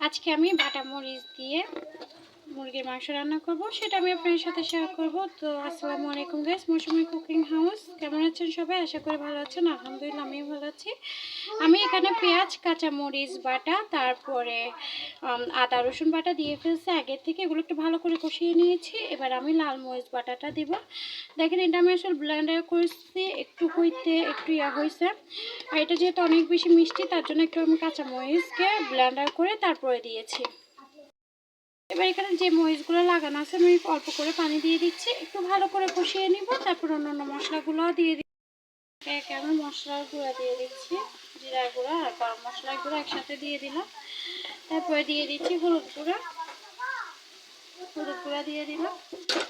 আজকে আমি বাটা মরিচ দিয়ে মুরগির মাংস রান্না করব, সেটা আমি আপনাদের সাথে শেয়ার করব। তো আসসালামু আলাইকুম গাইস মৌসুমি কুকিং হাউস কেমন আছেন সবাই? আশা করি ভালো আছেন, আলহামদুলিল্লাহ আমিও ভালো আছি। আমি এখানে পেঁয়াজ, কাঁচা মরিচ, বাটা, তারপরে আদা, রসুন বাটা দিয়ে ফেলছি। আগের থেকে এগুলো একটু ভালো করে কষিয়ে নিয়েছি। এবার আমি লাল মরিচ বাটাটা দিব। দেখেন, এটা আমি আসলে ব্লেন্ডার করেছি, একটু হইতে একটু ইয়া হয়েছে আর এটা যেহেতু অনেক বেশি মিষ্টি, তার জন্য একটু আমি কাঁচা মরিচকে ব্লেন্ডার করে তারপরে দিয়েছি। এবার এখানে যে মরিচগুলো লাগানো আছে, আমি অল্প করে পানি দিয়ে দিচ্ছি। একটু ভালো করে কষিয়ে নিব, তারপর অন্যান্য মশলাগুলো দিয়ে দিচ্ছি। একে আমি মশলার গুঁড়া দিয়ে দিচ্ছি, জিরা গুঁড়া আর গরম মশলার গুঁড়া একসাথে দিয়ে দিলাম। তারপরে দিয়ে দিচ্ছি হলুদ গুঁড়া। হলুদ গুঁড়া দিয়ে দিলাম।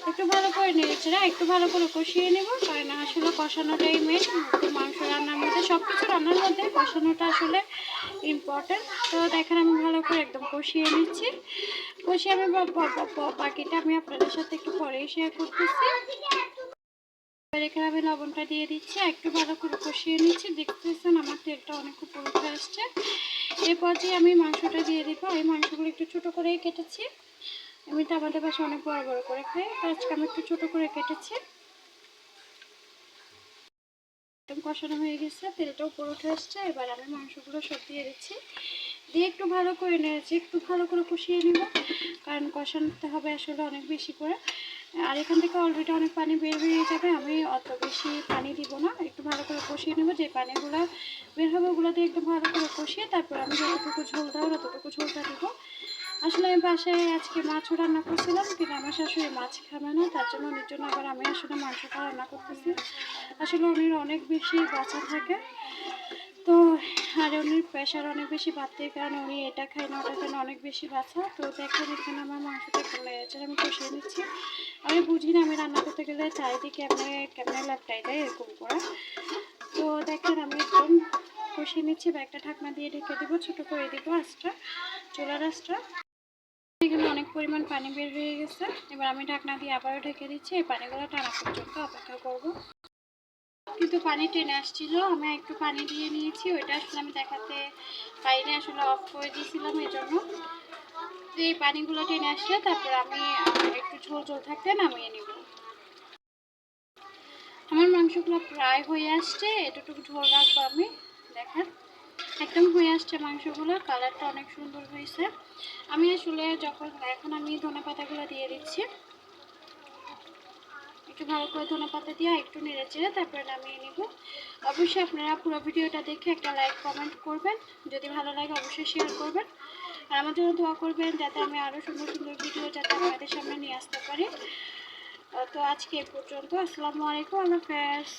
একটু ভালো করে নিয়েছি না একটু ভালো করে কষিয়ে নেব কারণ আসলে কষানোটাই মেন মাংস রান্নার মধ্যে সব কিছু রান্নার মধ্যে কষানোটা আসলে ইম্পর্টেন্ট তো দেখেন আমি ভালো করে একদম কষিয়ে নিচ্ছি। কষিয়ে আমি বাকিটা আমি আপনাদের সাথে একটু পরেই শেয়ার করতেছি। এখানে আমি লবণটা দিয়ে দিচ্ছি, একটু ভালো করে কষিয়ে নিচ্ছি। দেখতেছেন আমার তেলটা অনেক উপর উঠে আসছে। এরপর যে আমি মাংসটা দিয়ে দিব, এই মাংসগুলো একটু ছোট করেই কেটেছি। আমি তো আমাদের পাশে অনেক বড় বড় করে খাই আজকে আমি একটু ছোট করে কেটেছি। একদম কষানো হয়ে গেছে, তেলটা উপর উঠে আসছে। এবার আমি মাংসগুলো সব দিয়ে দিচ্ছি। দিয়ে একটু ভালো করে নিয়েছি একটু ভালো করে কষিয়ে নিব, কারণ কষানোতে হবে আসলে অনেক বেশি করে। আর এখান থেকে অলরেডি অনেক পানি বের হয়ে যাবে, আমি অত বেশি পানি দিব না, একটু ভালো করে কষিয়ে নেব, যে পানিগুলো বের হবে ওগুলো দিয়ে একটু ভালো করে কষিয়ে তারপর আমি যতটুকু ঝোল দেবো ততটুকু ঝোলটা দেবো। আসলে আমি বাসায় আজকে মাছও রান্না করছিলাম, কিন্তু আমার শাশুড়ি মাছ খাবে না, তার জন্য উনির জন্য আবার আমি আসলে মাংসটা রান্না করতেছি। আসলে উনির অনেক বেশি বাচ্চা থাকে তো আর উনির প্রেশার অনেক বেশি বাড়তে কারণে উনি এটা খায় না, ওটা খায় না, অনেক বেশি বাচ্চা তো দেখেন এখানে আমার মাংসটা কেমন হয়েছে, আমি কষিয়ে নিচ্ছি। আমি বুঝি না, আমি রান্না করতে গেলে চারিদিকে আপনি কেমন ল্যাপটাই দেয় এরকম করে। তো দেখেন আমি একদম কষিয়ে নিচ্ছি বা একটা ঢাকনা দিয়ে ঢেকে দেবো, ছোটো করে দেবো আঁচটা, চোলার আঁচটা। এখানে অনেক পরিমাণ পানি বের হয়ে গেছে। এবার আমি ঢাকনা দিয়ে আবারও ঢেকে দিচ্ছি, এই পানিগুলো টানা পর্যন্ত অপেক্ষা করব। কিন্তু পানি টেনে আসছিল, আমি একটু পানি দিয়ে নিয়েছি, ওইটা আসলে আমি দেখাতে পাইনি, আসলে অফ করে দিয়েছিলাম এই জন্য এই পানিগুলো টেনে আসলে তারপর আমি একটু ঝোল ঝোল থাকতে নামিয়ে নিব। আমার মাংসগুলো প্রায় হয়ে আসছে, এতটুকু ঝোল রাখব আমি, দেখেন। একদম হয়ে আসছে মাংসগুলো, কালারটা অনেক সুন্দর হয়েছে। আমি আসলে যখন, এখন আমি ধনে পাতাগুলো দিয়ে দিচ্ছি একটু ভালো করে ধনে পাতা দিয়ে একটু নেড়ে চেড়ে তারপরে নামিয়ে নিব। অবশ্যই আপনারা পুরো ভিডিওটা দেখে একটা লাইক কমেন্ট করবেন। যদি ভালো লাগে অবশ্যই শেয়ার করবেন। আর আমার জন্য দোয়া করবেন যাতে আমি আরও সুন্দর সুন্দর ভিডিও যাতে আপনাদের সামনে নিয়ে আসতে পারি। তো আজকে এ পর্যন্ত। আসসালামু আলাইকুম, আল্লাহ হাফেজ।